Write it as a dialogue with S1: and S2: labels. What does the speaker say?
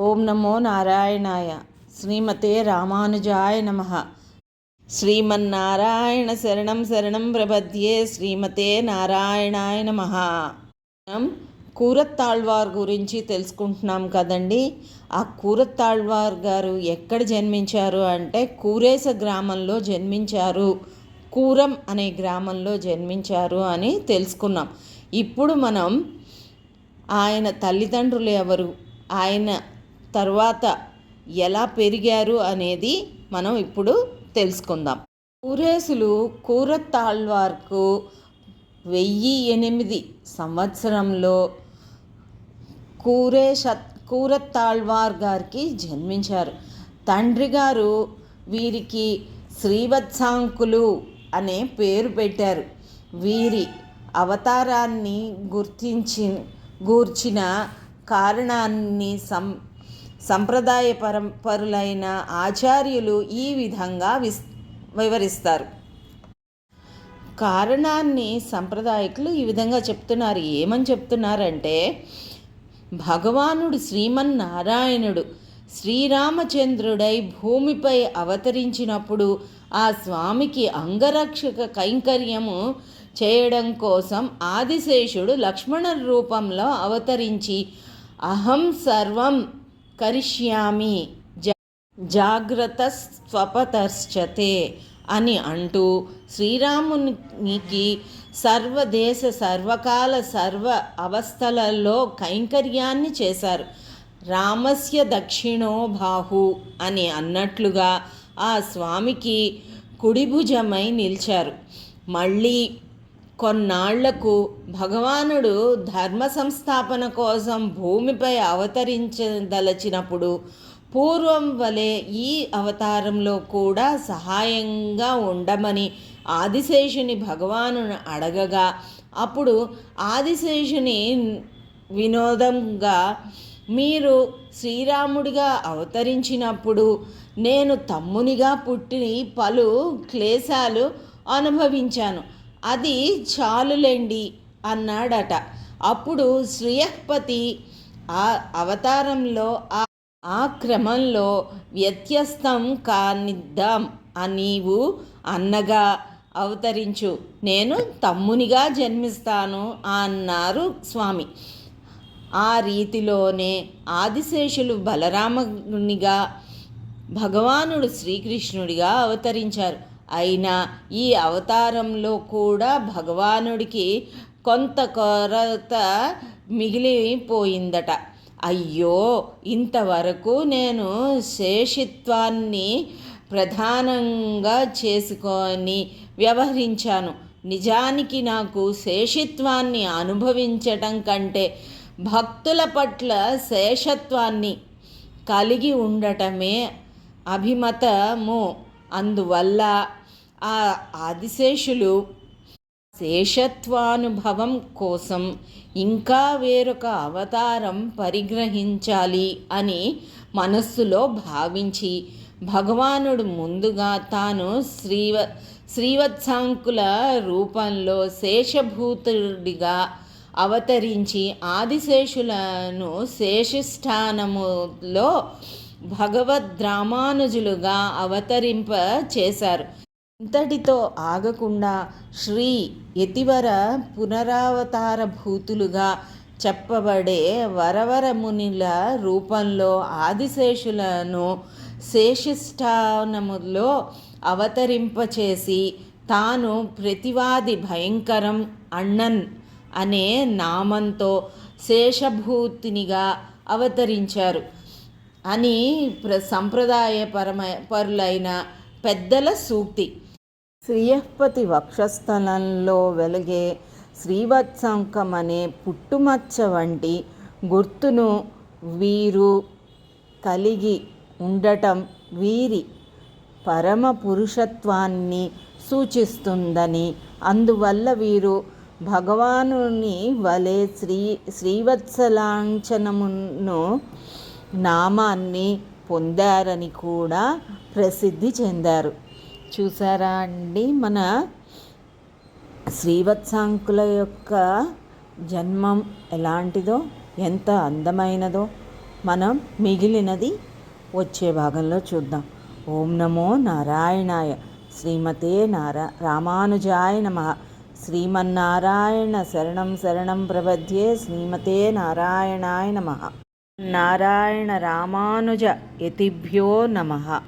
S1: ఓం నమో నారాయణాయ. శ్రీమతే రామానుజాయ నమ. శ్రీమన్నారాయణ శరణం శరణం ప్రపద్యే శ్రీమతే నారాయణాయ నమ. మనం కూరత్తాళ్వార్ గురించి తెలుసుకుంటున్నాం కదండి. ఆ కూరత్తాళ్వార్ గారు ఎక్కడ జన్మించారు అంటే కూరేస గ్రామంలో జన్మించారు. కూరం అనే గ్రామంలో జన్మించారు అని తెలుసుకున్నాం. ఇప్పుడు మనం ఆయన తల్లిదండ్రులు ఎవరు? ఆయన తర్వాత ఎలా పెరిగారు అనేది మనం ఇప్పుడు తెలుసుకుందాం. ఊరేసులు కూరతాళ్వార్కు వెయ్యి ఎనిమిది సంవత్సరంలో కూరేష కూరతాళ్వార్ గారికి జన్మించారు. తండ్రి గారు వీరికి శ్రీవత్సాంకులు అనే పేరు పెట్టారు. వీరి అవతారాన్ని గుర్తించి గూర్చిన కారణాన్ని సం సంప్రదాయ పరులైన ఆచార్యులు ఈ విధంగా విస్ వివరిస్తారు. కారణాన్ని సంప్రదాయకులు ఈ విధంగా చెప్తున్నారు. ఏమని చెప్తున్నారంటే భగవానుడు శ్రీమన్నారాయణుడు శ్రీరామచంద్రుడై భూమిపై అవతరించినప్పుడు ఆ స్వామికి అంగరక్షక కైంకర్యము చేయడం కోసం ఆదిశేషుడు లక్ష్మణ రూపంలో అవతరించి అహం సర్వం కరిష్యామి. జాగ్రత్త స్వపతర్శతే అని అంటూ శ్రీరామునికి సర్వదేశ సర్వకాల సర్వ అవస్థలలో కైంకర్యాన్ని చేశారు. రామస్య దక్షిణో బాహు అని అన్నట్లుగా ఆ స్వామికి కుడిభుజమై నిలిచారు. మళ్ళీ కొన్నాళ్ళకు భగవానుడు ధర్మ సంస్థాపన కోసం భూమిపై అవతరించదలచినప్పుడు పూర్వం వలె ఈ అవతారంలో కూడా సహాయంగా ఉండమని ఆదిశేషుని భగవాను అడగగా అప్పుడు ఆదిశేషుని వినోదంగా మీరు శ్రీరాముడిగా అవతరించినప్పుడు నేను తమ్మునిగా పుట్టి పలు క్లేశాలు అనుభవించాను. అది చాలులేండి అన్నాడట. అప్పుడు శ్రీయపతి ఆ అవతారంలో ఆ క్రమంలో వ్యత్యస్తం కానిద్దాం నీవు అన్నగా అవతరించు. నేను తమ్మునిగా జన్మిస్తాను అన్నారు స్వామి. ఆ రీతిలోనే ఆదిశేషులు బలరామునిగా భగవానుడు శ్రీకృష్ణుడిగా అవతరించారు. అయినా ఈ అవతారంలో కూడా భగవానుడికి కొంత కొరత మిగిలిపోయిందట. అయ్యో ఇంతవరకు నేను శేషిత్వాన్ని ప్రధానంగా చేసుకొని వ్యవహరించాను. నిజానికి నాకు శేషిత్వాన్ని అనుభవించటం కంటే భక్తుల పట్ల శేషత్వాన్ని కలిగి ఉండటమే అభిమతము. అందువల్ల ఆ ఆదిశేషులు శేషత్వానుభవం కోసం ఇంకా వేరొక అవతారం పరిగ్రహించాలి అని మనస్సులో భావించి భగవానుడు ముందుగా తాను శ్రీవ శ్రీవత్సాంకుల రూపంలో శేషభూతుడిగా అవతరించి ఆదిశేషులను శేషస్థానములో భగవద్రామానుజులుగా అవతరింప చేశారు ఇంతటితో ఆగకుండా శ్రీ యతివర పునరావతార భూతులుగా చెప్పబడే వరవరమునిల రూపంలో ఆదిశేషులను శేషిష్టానములో అవతరింపచేసి తాను ప్రతివాది భయంకరం అన్నన్ అనే నామంతో శేషభూతినిగా అవతరించారు. అని ప్ర సంప్రదాయపరమ పరులైన పెద్దల సూక్తి. శ్రీయపతి వక్షస్థలంలో వెలిగే శ్రీవత్సంకం అనే పుట్టుమచ్చ వంటి గుర్తును వీరు కలిగి ఉండటం వీరి పరమ పురుషత్వాన్ని సూచిస్తుందని. అందువల్ల వీరు భగవానుని వలె శ్రీ శ్రీవత్సలాంఛనమును నామాన్ని పొందారని కూడా ప్రసిద్ధి చెందారు. చూసారా అండి? మన శ్రీవత్సాంకుల యొక్క జన్మం ఎలాంటిదో ఎంత అందమైనదో మనం మిగిలినది వచ్చే భాగంలో చూద్దాం. ఓం నమో నారాయణాయ శ్రీమతే నారా రామానుజాయ నమ. శ్రీమన్నారాయణ శరణం శరణం ప్రపద్యే శ్రీమతే నారాయణాయ నమ. నారాయణ రామానుజ యతిభ్యో నమ.